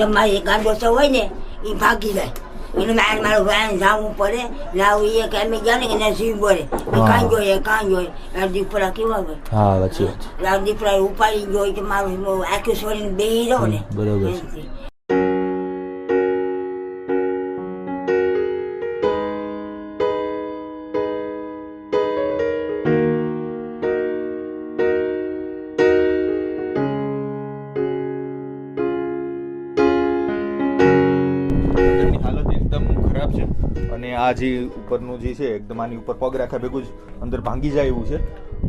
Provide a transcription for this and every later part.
કે મારી ગાંડો હોય ને એ ભાગી જાય. એટલે મારે મારું વ્યાયામ જવું પડે લાવું એ કે અમે ગયા ને કે ના જીવ બોલે. કાંઈ જોઈએ કાંઈ જોઈએ આ દીપડા કેવા હોય? હા સાચી વાત. દીપડા ઉપાડી જોઈ કે મારું આખું છોડીને બેસી રહો ને. બરોબર ખરાબ છે. અને આ જે ઉપરનું જે છે એકદમ આની ઉપર પગ રાખ્યા ભેગું જ અંદર ભાંગી જાય એવું છે.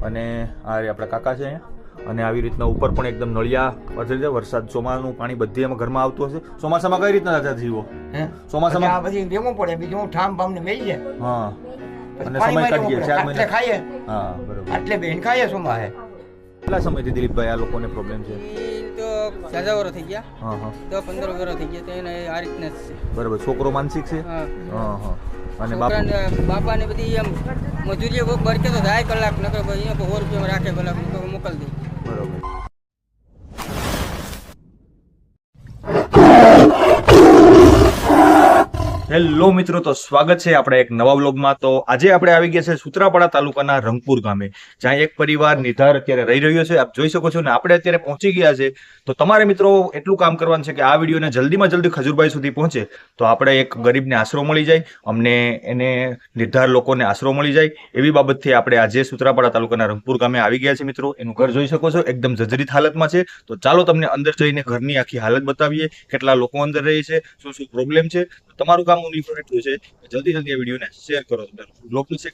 અને આ આપણા કાકા છે અહીંયા. અને આવી રીતના ઉપર પણ એકદમ નળિયા પથરી વરસાદ ચોમાનું પાણી બધી એમાં ઘરમાં આવતું હશે. ચોમાસામાં કઈ રીતના થતા જીવો? હે? આ ચોમાસામાં બધી રેમવું પડે બીજું હું ઠામ ભામ ને મેલી જાય હા અને સમય કાઢીએ ચાર મહિના ખાઈએ. હા બરોબર. આટલે બેન ખાઈએ શું માહે કેટલા સમયથી દિલીપભાઈ આ લોકોને પ્રોબ્લેમ છે? ઈ વરો થઈ ગયા. હા હા. તો પંદર વરો થઈ ગયા. તો એને આ રીતના જ છે. બરાબર. છોકરો માનસિક છે? હા. હા અને બાપા? ને બધી એમ કોઈક બરકે તો જાય કલાક નકર અહીંયા સો રૂપિયામાં રાખે કલાક મોકલ દે. બરોબર. હેલો મિત્રો, તો સ્વાગત છે આપણે એક નવા વ્લોગમાં. તો આજે આપણે આવી ગયા છે સુત્રાપાડા તાલુકાના રંગપુર ગામે, જ્યાં એક પરિવાર નિધાર અત્યારે રહી રહ્યો છે. આપ જોઈ શકો છો ને આપણે અત્યારે પહોંચી ગયા છે. તો તમારે મિત્રો એટલું કામ કરવાનું છે કે આ વિડીયોને જલ્દીમાં જલ્દી ખજુરભાઈ સુધી પહોંચે. તો આપણે એક ગરીબને આશરો મળી જાય, અમને એને નિર્ધાર લોકોને આશરો મળી જાય. એવી બાબતથી આપણે આજે સુત્રાપાડા તાલુકાના રંગપુર ગામે આવી ગયા છે મિત્રો. એનું ઘર જોઈ શકો છો, એકદમ જજરીત હાલતમાં છે. તો ચાલો તમને અંદર જઈને ઘરની આખી હાલત બતાવીએ, કેટલા લોકો અંદર રહે છે, શું શું પ્રોબ્લેમ છે. તમારું કામ હું એટલું છે જલ્દી જલ્દી આ વિડીયોને શેર કરો. બ્લોગનું શેર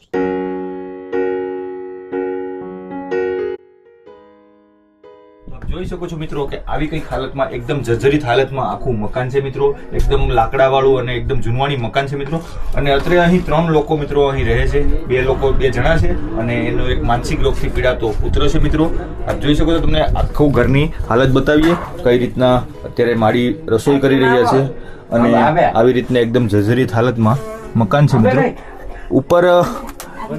જોઈ શકો છો મિત્રો કે આવી કંઈક હાલતમાં એકદમ જર્જરિત હાલતમાં આખું મકાન છે મિત્રો. એકદમ લાકડાવાળું અને એકદમ જૂનવાણી મકાન છે મિત્રો. અને અત્રે અહીં ત્રણ લોકો મિત્રો અહીં રહે છે. બે લોકો, બે જણા છે અને એનો એક માનસિક રોગથી પીડાતો પુત્ર છે મિત્રો. આપ જોઈ શકો છો તમને આખું ઘરની હાલત બતાવીએ. કઈ રીતના અત્યારે મારી રસોઈ કરી રહ્યા છે. અને આવી રીતના એકદમ જર્જરિત હાલતમાં મકાન છે મિત્રો. ઉપર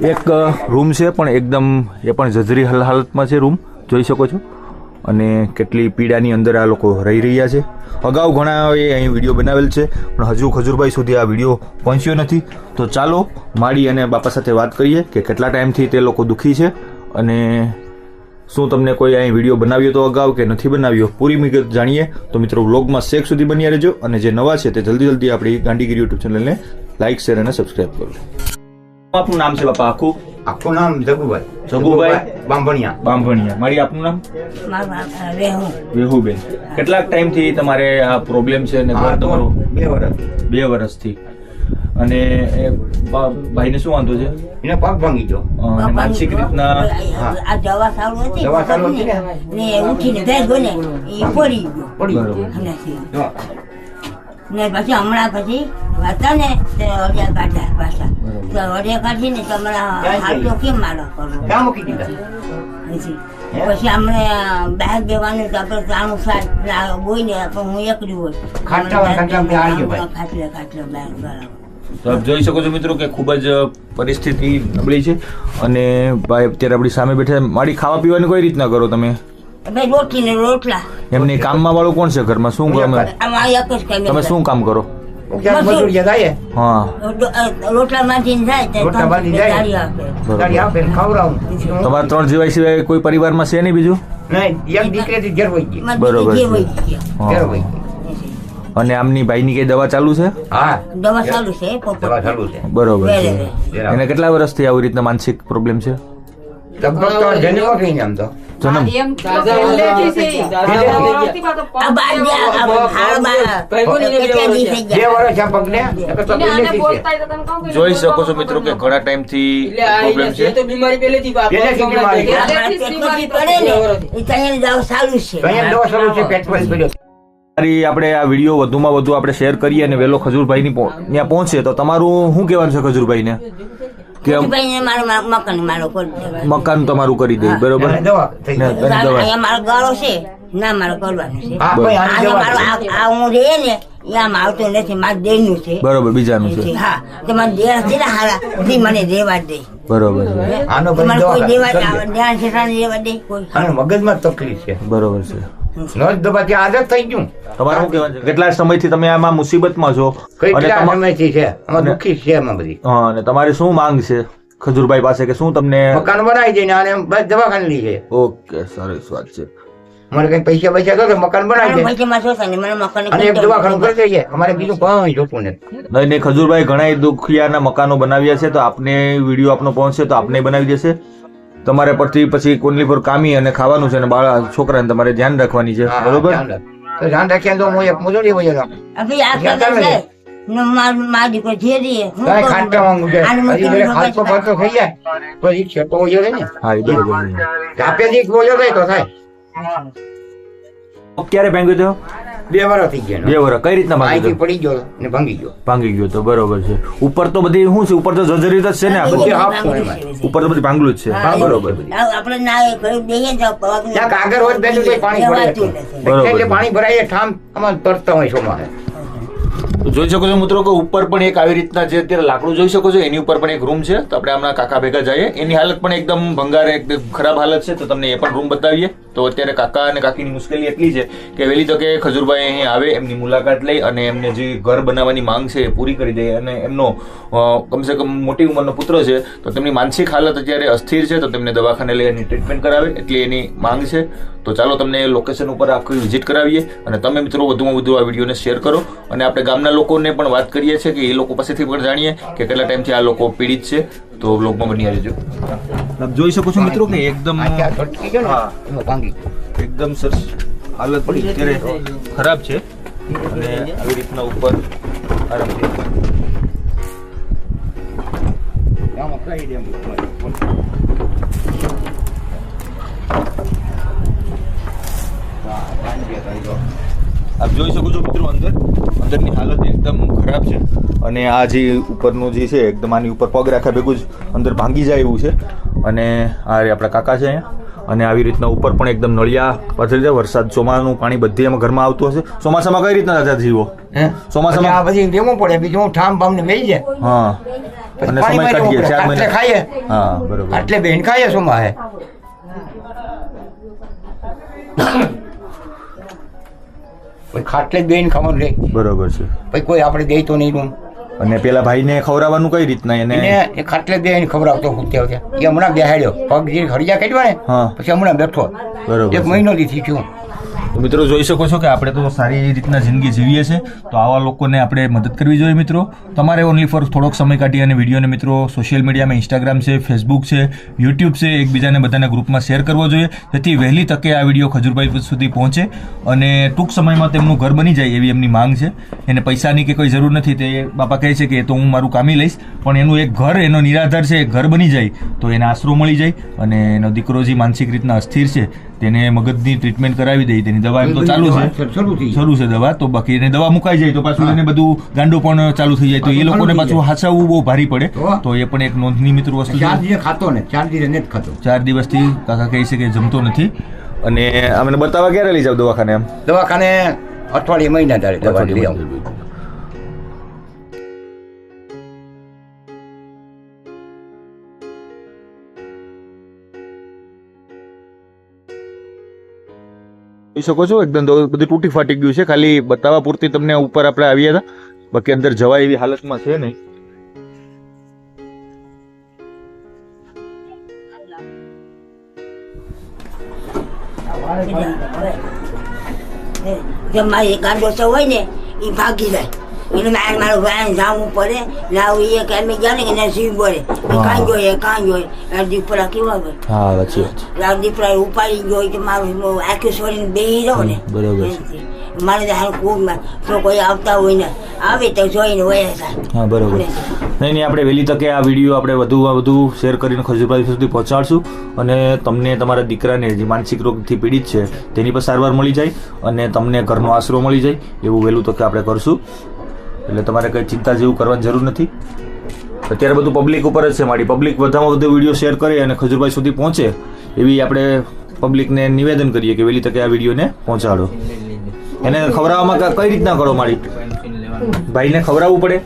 એક રૂમ છે પણ એકદમ એ પણ જર્જરી હાલ- હાલતમાં છે રૂમ. જોઈ શકો છો. અને કેટલી પીડાની અંદર આ લોકો રહી રહ્યા છે. અગાઉ ઘણા એ અહીં વીડિયો બનાવેલ છે પણ હજુ ખજૂરભાઈ સુધી આ વીડિયો પહોંચ્યો નથી. તો ચાલો માડી અને બાપા સાથે વાત કરીએ કે કેટલા ટાઈમથી તે લોકો દુઃખી છે. અને શું તમને કોઈ અહીં વીડિયો બનાવ્યો તો અગાઉ કે નથી બનાવ્યો પૂરી વિગત જાણીએ? તો મિત્રો વ્લોગમાં શેક સુધી બન્યા રહેજો અને જે નવા છે તે જલ્દી જલ્દી આપણી ગાંધીગીરી યુટ્યુબ ચેનલને લાઇક શેર અને સબસ્ક્રાઇબ કરો. આપનું નામ છે બાપા? આખું? આખું નામ જગુભાઈ. જગુભાઈ? બાંભણિયા. બાંભણિયા. મારી આપનું નામ? વેહુબેન. કેટલાક ટાઈમથી તમારે આ પ્રોબ્લેમ છે ને ઘર તમારું? બે વર્ષ બે વર્ષથી અને એ ભાઈને શું વાંધો છે? એને પગ ભાંગી ગયો. અને માનસિક રીતના આ દવા સારું હતી દવા સારું હતી ને? ઉઠીને ભેગો ને એ પડી ગયો. પડી ગયો. ને પછી હમણાં પછી હતા ને તે અડિયા કાઢ્યા પાછા. તો અડિયા કાઢી ને તમારા હાલ કેમ મારો કરવો ક્યાં મૂકી દીધા? પછી અમને બહાર દેવાનું તો આપણે ત્રાણું સાત હોય ને પણ હું એકલી હોય. ખાટલે ખાટલે બહાર બરાબર તો આપ જોઈ શકો છો મિત્રો કે ખૂબ જ પરિસ્થિતિ નબળી છે અને ભાઈ અત્યારે આપણી સામે બેઠા. મારી ખાવા પીવાની કઈ રીતના કરો તમે? રોટલી ને રોટલા. એમની કામમાં વાળું કોણ છે ઘરમાં? શું કામ તમે શું કામ કરો? તમારા ત્રણ જીવાય સિવાય કોઈ પરિવારમાં છે નહીં બીજું? બરોબર અને આમની ભાઈની કઈ દવા ચાલુ છે? હા. દવા ચાલુ છે દવા ચાલુ છે. બરોબર છે. એને કેટલા વર્ષથી આવી રીતના માનસિક પ્રોબ્લેમ છે? જોઈ શકો છો મિત્રો કે ઘણા ટાઈમથી થી પ્રોબ્લેમ છે. તો બીમારી છે. તો અહીંયા દવા ચાલુ છે પેટ પર પડ્યો સારી આપણે આ વીડિયો વધુમાં વધુ આપણે શેર કરીએ અને વેલો ખજૂરભાઈની ત્યાં પહોંચે તો તમારું શું કહેવાનું છે ખજૂરભાઈને? કે મકાન તમારું કરી દે બરોબર? મારો છે. ના મારો કરવાનો છે. આ- હું ને ત્યાં આવતો નથી મારે દેનું છે. બરોબર બીજાનું છે. હા તો મારે દેર છે ને હારા ઈ મને દેવા દે. બરોબર છે. આનો કોઈ દેવા કરી દે. ધ્યાન છે દેવા દે કોઈ. મગજમાં તકલીફ છે. બરોબર છે. દબાથી આદત થઈ ગયું. તમારે શું કહેવાનું કેટલા સમયથી તમે આમાં મુસીબતમાં છો? અને કેટલા સમયથી છે? અમે દુઃખી છે અમે બધી. હા, અને તમારી શું માંગ છે ખજુરભાઈ પાસે કે શું તમને મકાન બનાવી દઈને અને બસ દવાખાને લઈ જાય ઓકે સરસ વાત છે. મને કઈ પૈસા પૈસા તો મકાન બનાવી દે. ને અને એક દવાખાનું કરી દઈએ. અમારે બીજું કઈ જોતું નથી. નહીં નહીં ખજુરભાઈ ઘણા દુખિયાના મકાનો બનાવ્યા છે તો આપને વીડિયો આપનો પહોંચશે તો આપને બનાવી દેશે. તમારે પરથી પછી કોનલી પર કામી અને ખાવાનું છે અને બાળા છોકરાને તમારે ધ્યાન રાખવાની છે. બરોબર? ધ્યાન રાખીએ તો હું એક મજૂરી હોય અભી આ કરે છે. માર દીકરો જે દે? ખાટલા માંગુ છે. બસ ભરતો થઈ જાય. તો ઈ છેટો વહી જાય ને. હા એ બરોબર છે. ઝાપેથી વહી તો થાય. ક્યારે ભાંગ્યો તો? બે વર્ષ થઈ ગયા બે વર્ષ કઈ રીતના ભાંગ્યો પડી ગયો ને ભાંગી ગયો. ભાંગી ગયો તો બરોબર છે. ઉપર તો બધી શું છે? ઉપર તો જર્જરિત જ છે ને બધી? બધી હાફ ઉપર તો બધી ભાંગલું જ છે. હા, બરોબર. આપણે ના કાગળ હોય બેઠું પાણી ભરાય બરોબર. એટલે પાણી ભરાય ઠામ અમાર તરતા હોય ચોમાસે તો જોઈ શકો છો મિત્રો કે ઉપર પણ એક આવી રીતના જે અત્યારે લાકડું જોઈ શકો છો, એની ઉપર પણ એક રૂમ છે. તો આપણે હમણાં કાકા ભેગા જઈએ. એની હાલત પણ એકદમ ભંગાર એકદમ ખરાબ હાલત છે. તો તમને એ પણ રૂમ બતાવીએ. તો અત્યારે કાકા અને કાકીની મુશ્કેલી એટલી છે કે વહેલી તકે ખજૂરભાઈ અહીં આવે, એમની મુલાકાત લઈ અને એમને જે ઘર બનાવવાની માંગ છે એ પૂરી કરી દે. અને એમનો કમસે કમ મોટી ઉંમરનો પુત્ર છે, તો તેમની માનસિક હાલત અત્યારે અસ્થિર છે. તો તેમને દવાખાને લઈ એની ટ્રીટમેન્ટ કરાવે, એટલી એની માંગ છે. તો ચાલો તમને લોકેશન ઉપર આખી વિઝિટ કરાવીએ અને તમે મિત્રો વધુમાં વધુ આ વિડીયોને શેર કરો અને આપણે ગામના લોકોને પણ વાત કરીએ છીએ કે એ લોકો પાસેથી પણ જાણીએ કે કેટલા ટાઈમથી આ લોકો પીડિત છે. તો બ્લોગમાં બની રહેજો આપ જોઈ શકો છો મિત્રો કે એકદમ. એકદમ સરસ હાલત પડી. અત્યારે ખરાબ છે. અને આવી રીતના ઉપર આરામથી આમાં કઈ ડેમ ઉપર. હા, ભાંગી ગયા તા ઈ તો. આપ જોઈ શકો છો મિત્રો અંદર અંદરની હાલત એકદમ ખરાબ છે અને આ જે ઉપરનું જે છે એકદમ આની ઉપર પગ રાખ્યા ભેગું જ અંદર ભાંગી જાય એવું છે. અને આ આપણા કાકા છે અહીંયા. અને આવી રીતના ઉપર પણ એકદમ નળિયા પથરી જાય. વરસાદ ચોમાનું પાણી બધી એમાં ઘરમાં આવતું હશે. ચોમાસામાં કઈ રીતના દાદા જીવો? ચોમાસામાં- આ પછી દેવું પડે. બીજું હું ઠામ બામ ને બેસી જાય. હા. અને સમય કાઢીએ ચાર મહિને. ખાઈએ. હા બરોબર. આટલે બેન ખાઈએ ચોમાસે ખાટલે બેન ખાવાનું રે બરોબર છે. પછી કોઈ આપણે દે તો નહીં રૂમ. અને પેલા ભાઈને ખવડાવવાનું કઈ રીતના એને? એને એ ખાટલે બેન ખવડાવતો હુત્યા ત્યાં એ હમણાં બેહાડ્યો. પગ જે હરિયા કાઢ્યા ને પછી હમણાં બેઠો. બરોબર એક મહિનો થી થયું. તો મિત્રો જોઈ શકો છો કે આપણે તો સારી રીતના જિંદગી જીવીએ છીએ. તો આવા લોકોને આપણે મદદ કરવી જોઈએ મિત્રો. તમારે ઓનલી ફોર થોડોક સમય કાઢી અને વિડીયોને મિત્રો સોશિયલ મીડિયામાં ઇન્સ્ટાગ્રામ છે ફેસબુક છે યુટ્યુબ છે, એકબીજાને બધાના ગ્રુપમાં શેર કરવો જોઈએ. જેથી વહેલી તકે આ વીડિયો ખજૂરભાઈ સુધી પહોંચે અને ટૂંક સમયમાં તેમનું ઘર બની જાય એવી એમની માંગ છે. એને પૈસાની કે કોઈ જરૂર નથી તે બાપા કહે છે કે એ તો હું મારું કામી લઈશ. પણ એનું એક ઘર, એનો નિરાધાર છે, એ ઘર બની જાય તો એને આશરો મળી જાય અને એનો દીકરો જે માનસિક રીતના અસ્થિર છે તેને મગજની ટ્રીટમેન્ટ કરાવી દઈ તેની દવા એમ તો ચાલુ છે. શરૂ છે દવા તો બાકી એને દવા મુકાઈ જાય તો પાછું એને બધું ગાંડું પણ ચાલુ થઈ જાય. તો એ લોકોને પાછું હાચવવું બહુ ભારી પડે. તો? એ પણ એક નોંધની મિત્ર વસ્તુ ચાર દિવસ ખાતો ને ચાર દિવસ નથી ખાતો. ચાર દિવસથી કાકા કહે છે કે જમતો નથી. અને અમને બતાવવા ક્યારે લઈ જાવ દવાખાને એમ? દવાખાને અઠવાડિયે મહિના તારે દવા લઈ આવું. જોઈ શકો છો એકદમ બધું તૂટી ફાટી ગયું છે ખાલી બતાવવા પૂરતી તમને ઉપર આપણે આવ્યા હતા બાકી અંદર જવાય એવી હાલતમાં છે નહીં જે મારી ગાંડો હોય ને એ ભાગી જાય એને મારે મારું વાયન જાવું પડે લાવું એ કે અમે જાણે ને કે નસીબ બોલે કાંઈ જોઈએ કાંઈ જોઈએ. આ દીપડા કેવા હોય? હા સાચી વાત આ દીપડા ઉપાડી ગયો તો મારું આખી છોડીને બેહી રહો ને. બરોબર મારે તો હાલ કુળમાં તો કોઈ આવતા હોય ને આવે તો જોઈને હોય હા બરોબર. નહીં નહીં આપણે વહેલી તકે આ વીડિયો આપણે વધુમાં વધુ શેર કરીને ખજુરભાઈ સુધી પહોંચાડશું. અને તમને તમારા દીકરાને જે માનસિક રોગથી પીડિત છે તેની પર સારવાર મળી જાય અને તમને ઘરનો આશરો મળી જાય એવું વહેલું તકે આપણે કરશું. એટલે તમારે કંઈ ચિંતા જેવું કરવાની જરૂર નથી. અત્યારે બધું પબ્લિક ઉપર જ છે. મારી પબ્લિક વધારામાં વધુ વીડિયો શેર કરે અને ખજુરભાઈ સુધી પહોંચે એવી આપણે પબ્લિકને નિવેદન કરીએ કે વહેલી તકે આ વિડીયોને પહોંચાડો. એને ખવડાવવામાં કઈ રીતના કરો મારી? ભાઈને ખવડાવવું પડે?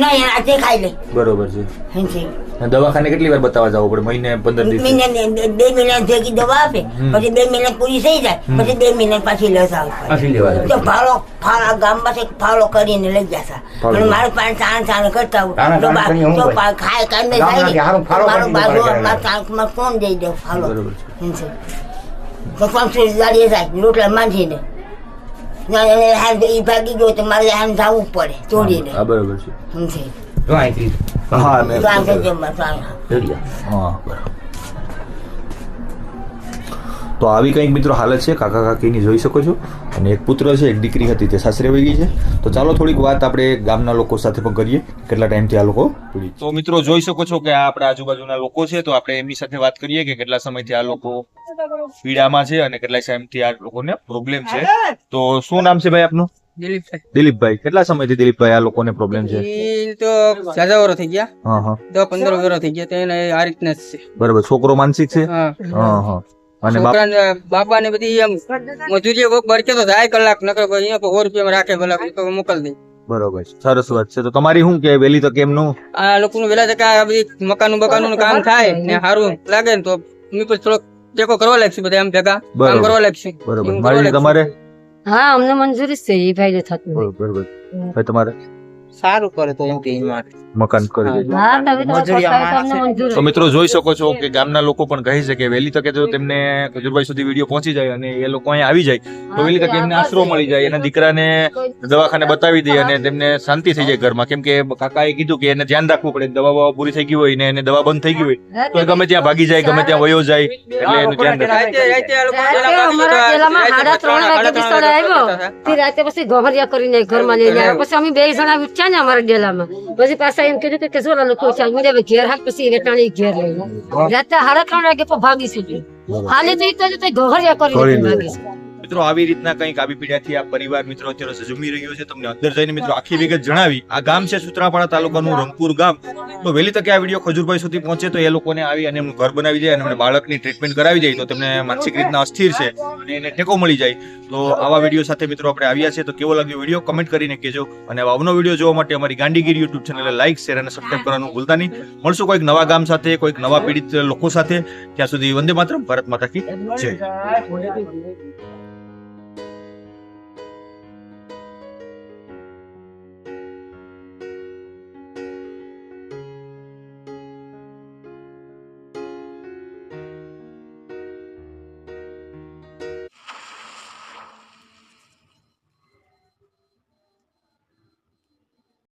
ના એ ખાઈ લે. બરોબર છે. થેન્ક અને દવાખાને કેટલી વાર બતાવવા જવું પડે? મહિને પંદર દિવસ? મહિને બે- મહિના જેવી દવા આપે પછી બે મહિના પૂરી થઈ જાય પછી બે મહિના પાછી લસ આવે પાછી લેવા જાય. તો ફાળો ફાળો ગામમાં પાસે ફાળો કરીને લઈ જશે. અને મારું પાણી ચાણ ચાણ કરતા હું તો ખાય કાંઈ મારો બાજુ ચાંકમાં કોણ દઈ દે ફાળો. તો પાંચસો દાડીએ જાય રોટલા ઈ ભાગી ગયો તો મારે આમ જવું પડે તોડીને બરોબર છે. હા મેં. હા બરાબર. તો આવી કંઈક મિત્રો હાલત છે કાકા કાકીની જોઈ શકો છો. અને એક પુત્ર છે એક દીકરી હતી તે સાસરે વહી ગઈ છે. તો ચાલો થોડીક વાત આપણે ગામના લોકો સાથે પણ કરીએ કેટલા ટાઈમથી આ લોકો તો મિત્રો જોઈ શકો છો કે આ આપણા આજુબાજુના લોકો છે તો આપણે એમની સાથે વાત કરીએ કે કેટલા સમયથી આ લોકો પીડામાં છે અને કેટલા સમયથી આ લોકોને પ્રોબ્લેમ છે. તો શું નામ છે ભાઈ આપનું? દિલીપભાઈ. દિલીપભાઈ કેટલા સમયથી દિલીપભાઈ આ લોકોને પ્રોબ્લેમ છે? ઈ તો સાજા વરો થઈ ગયા. હા હા. દસ પંદર વરો થઈ ગયા તો એને આ રીતના જ છે. બરાબર છોકરો માનસિક છે? હા. હા હા. અને છોકરાને બાપા ને બધી એમ મજૂરી કોક બરકે તો જાય કલાક નકર અહીંયા સો રૂપિયા રાખે ભલા તો મોકલ દે. બરોબર સરસ વાત છે. તો તમારી શું કે વેલી તકે એમનું? આ લોકોનું વેલા તકે આ બધી મકાનનું બકાનનું કામ થાય ને સારું લાગે ને તો હું પછી થોડોક ટેકો કરવા લાગશું બધા એમ ભેગા. કામ કરવા લાગશું. બરોબર. મારી તમારે હા અમને મંજૂરી છે એ ભાઈ થતું. બરોબર ભાઈ તમારે સારું કરે તો એમ કે મકાન કરી દેજો તો મિત્રો જોઈ શકો છો કે ગામના લોકો પણ કહી શકે કે વહેલી તકે જો તેમને ખજુરભાઈ સુધી વીડિયો પહોંચી જાય અને એ લોકો અહીંયા આવી જાય તો વહેલી તકે એમને આશરો મળી જાય એના દીકરાને દવાખાને બતાવી દે અને તેમને શાંતિ થઈ જાય ઘરમાં કેમ કે કાકાએ કીધું કે એને ધ્યાન રાખવું પડે દવા બવા પૂરી થઈ ગઈ હોય ને એને દવા બંધ થઈ ગઈ હોય તો એ ગમે ત્યાં ભાગી જાય ગમે ત્યાં વયો જાય એટલે એનું ધ્યાન રાખે રાતે- પછી ગોહરિયા કરીને ઘરમાં લઈને આવ્યા પછી અમે બે જણા ઉઠ્યા ને અમારા ડેલામાં પછી પાછા એમ કીધું કે કેસોરા લોકો છે હવે ઘેર હાથ પછી વેટાણી ઘેર લઈને રાતે સાડા ત્રણ વાગે ભાગી છૂટ્યું હાલે તો એક તો ઘર કરી. ભાગી છે. મિત્રો આવી રીતના કંઈક આવી પીડાથી આ પરિવાર મિત્રો અત્યારે ઝઝૂમી રહ્યો છે. તમને અંદર જઈને મિત્રો આખી વિગત જણાવી. આ ગામ છે સુત્રાપાડા તાલુકાનું રંગપુર ગામ. તો વહેલી તકે આ વીડિયો ખજૂરભાઈ સુધી પહોંચે તો એ લોકોને આવી અને એમનું ઘર બનાવી જાય અને એમને બાળકની ટ્રીટમેન્ટ કરાવી જાય તો તેમને માનસિક રીતના અસ્થિર છે અને એને ટેકો મળી જાય. તો આવા વીડિયો સાથે મિત્રો આપણે આવ્યા છે તો કેવો લાગ્યો વીડિયો? કમેન્ટ કરીને કહેજો. અને આવા અવનો વીડિયો જોવા માટે અમારી ગાંડીગીર યુટ્યુબ ચેનલને લાઈક શેર અને સબસ્ક્રાઈબ કરવાનું ભૂલતા નહીં. મળશું કોઈક નવા ગામ સાથે કોઈક નવા પીડિત લોકો સાથે. ત્યાં સુધી વંદે માત્ર ભારત માતા કી જય.